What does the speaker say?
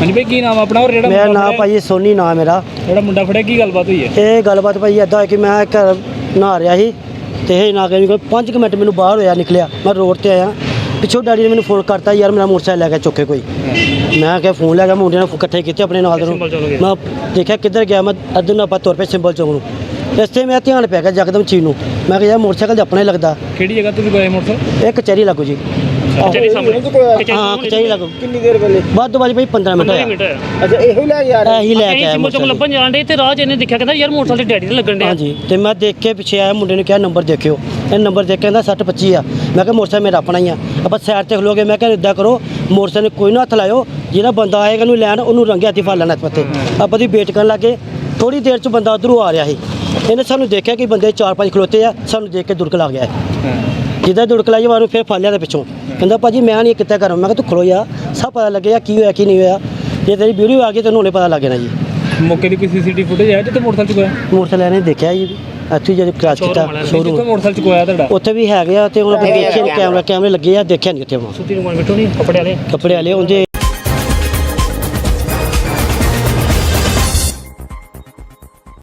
ਹਾਂਜੀ ਭਾਈ ਕੀ ਨਾਮ ਆ ਆਪਣਾ ਔਰ ਜਿਹੜਾ ਮੇਰਾ ਮੁੰਡਾ ਨਾਮ ਫੜਿਆ- ਭਾਈ ਸੋਨੀ ਨਾਮ ਮੇਰਾ। ਜਿਹੜਾ ਮੁੰਡਾ ਫੜਿਆ ਕੀ ਗੱਲਬਾਤ ਹੋਈ ਹੈ? ਇਹ ਗੱਲਬਾਤ ਭਾਈ ਐਦਾਂ ਹੋਈ ਕਿ ਮੈਂ ਘਰ ਨਹਾ ਰਿਹਾ ਸੀ ਤੇ ਇਹ ਨਾ ਕੇ ਕੋਈ 5 ਮਿੰਟ ਮੈਨੂੰ ਬਾਹਰ ਹੋਇਆ ਨਿਕਲਿਆ। ਮੈਂ ਰੋਡ ਤੇ ਆਇਆ। ਪਿੱਛੋਂ ਡੈਡੀ ਨੇ ਮੈਨੂੰ ਫੋਨ ਕਰਤਾ ਯਾਰ ਮੇਰਾ ਮੋਟਰਸਾਈਕਲ ਲੈ ਕੇ ਚੁੱਕੇ ਕੋਈ। ਮੈਂ ਕਿਹਾ ਫੋਨ ਲੈ ਗਿਆ ਮੁੰਡਿਆਂ ਨੇ ਇਕੱਠੇ ਕੀਤੇ ਆਪਣੇ ਨਾਲ ਦੇ ਨੂੰ ਸਿੰਬਲ ਚੌਂਕ ਗਏ। ਮੈਂ ਦੇਖਿਆ ਕਿੱਧਰ ਗਿਆ ਮੈਂ ਅੱਧ ਨੂੰ ਆਪਾਂ ਤੁਰ ਪਏ ਸਿੰਬਲ ਚੌਂਕ ਨੂੰ। ਰਸਤੇ ਮੇਰਾ ਧਿਆਨ ਪੈ ਗਿਆ ਜਕਦਮ ਚੀਜ਼ ਨੂੰ। ਮੈਂ ਕਿਹਾ ਯਾਰ ਮੋਟਰਸਾਈਕਲ ਤੇ ਆਪਣਾ ਹੀ ਲੱਗਦਾ। ਕਿਹੜੀ ਜਗ੍ਹਾ ਤੁਸੀਂ ਗਏ ਮੋਟਰਸਾਈਕਲ? ਇਹ ਕਚਹਿਰੀ ਲੱਗੂ ਜੀ। ਕਚਹਿਰੀ ਸਾਹਮਣੇ। ਹਾਂ ਕਚਹਿਰੀ ਲੱਗੂ। ਕਿੰਨੀ ਦੇਰ ਪਹਿਲੇ? ਵੱਧ ਤੋਂ ਵੱਧ ਭਾਈ 15 ਮਿੰਟ ਹੋਇਆ। ਮਿੰਟ ਹੋਇਆ। ਅੱਛਾ ਇਹੋ ਹੀ ਲੈ ਕੇ ਆ ਰਹੇ ਇਹੀ ਲੈ ਕੇ ਅਸੀਂ ਆਇਆ ਸਿੰਬਲ ਚੌਕ ਮੋਟਰਸਾਈਕਲ ਲੱਭਣ ਜਾਣ ਡੇ ਤੇ ਰਾਹ 'ਚ ਇਹਨੇ ਦੇਖਿਆ ਕਹਿੰਦਾ ਯਾਰ ਮੋਟਰਸਾਈਕਲ ਤੇ ਡੈਡੀ ਦੇ ਲੱਗਣ ਡਿਆ। ਹਾਂਜੀ ਤੇ ਮੈਂ ਦੇਖ ਕੇ ਪਿੱਛੇ ਆਇਆ ਮੁੰਡੇ ਨੇ ਕਿਹਾ ਨੰਬਰ ਦੇਖਿਓ। ਇਹ ਨੰਬਰ ਦੇਖ ਕੇ ਕਹਿੰਦਾ 60 25 ਆ। ਮੈਂ ਕਿਹਾ ਮੋਟਰਸਾਈਕਲ ਮੇਰਾ ਆਪਣਾ ਹੀ ਆ। ਆਪਾਂ ਸਾਈਡ ਤੇ ਖਲੋਗੇ ਮੈਂ ਕਿਹਾ ਇਦਾਂ ਕਰੋ ਮੋਟਰਸਾਈਕਲ ਨੂੰ ਕੋਈ ਨਾ ਹੱਥ ਲਾਇਓ ਜਿਹੜਾ ਬੰਦਾ ਆਏਗਾ ਉਹਨੂੰ ਲੈਣ ਉਹਨੂੰ ਰੰਗੇ ਹੱਥੀ ਫੜ ਲੈਣਾ ਪੱਤੇ ਆਪਾਂ ਦੀ ਵੇਟ ਕਰਨ ਲੱਗੇ। ਥੋੜੀ ਦੇਰ ਚ ਬੰਦਾ ਉਧਰੋਂ ਆ ਰਿਹਾ ਸੀ। ਇਹਨੇ ਸਾਨੂੰ ਦੇਖਿਆ ਕਿ ਬੰਦੇ ਚਾਰ ਪੰਜ ਖਲੋਤੇ ਆ ਸਾਨੂੰ ਦੇਖ ਕੇ ਦੁੜਕ ਲੱਗ ਗਿਆ। ਜਿੱਦਾਂ ਦੁੜਕ ਲਾਈ ਮਾਰੂ ਫਿਰ ਫੜ ਲਿਆ ਦੇ ਪਿੱਛੋਂ। ਕਹਿੰਦਾ ਭਾਜੀ ਮੈਂ ਨਹੀਂ ਕਿੱਥੇ ਕਰਾਂ? ਮੈਂ ਕਿਹਾ ਤੂੰ ਖਲੋ ਜਾ ਸਭ ਪਤਾ ਲੱਗਿਆ ਕੀ ਹੋਇਆ ਕੀ ਨਹੀਂ ਹੋਇਆ। ਜੇ ਤੇਰੀ ਵੀਡੀਓ ਆ ਗਈ ਤੈਨੂੰ ਹੁਣੇ ਪਤਾ ਲੱਗ ਜਾਣਾ ਜੀ। ਮੌਕੇ ਦੀ ਕੋਈ ਸੀਸੀਟੀਵੀ ਫੁਟੇਜ ਹੈ ਜਿੱਥੇ ਮੋਟਰਸਾਈਕਲ ਚੁਕਾਇਆ ਮੋਟਰਸਾਈਕਲ ਨੇ ਦੇਖਿਆ ਜੀ ਇੱਥੇ ਜਦੋਂ ਕ੍ਰਾਸ ਕੀਤਾ ਜਿੱਥੇ ਸ਼ੋਰੂਮ ਮੋਟਰਸਾਈਕਲ ਚੁਕਾਇਆ ਤੁਹਾਡਾ? ਉੱਥੇ ਵੀ ਹੈਗੇ ਆ ਤੇ ਹੁਣ ਆਪਾਂ ਦੇਖੇ ਕੈਮਰਾ ਕੈਮਰੇ ਲੱਗੇ ਆ ਦੇਖਿਆ ਨਹੀਂ ਉੱਥੇ ਸੁੱਤੀ ਨੂੰ ਬੈਠੋ ਨਹੀਂ ਕੱਪੜੇ ਵਾਲੇ। ਕੱਪੜੇ ਵਾਲੇ ਉਹਦੇ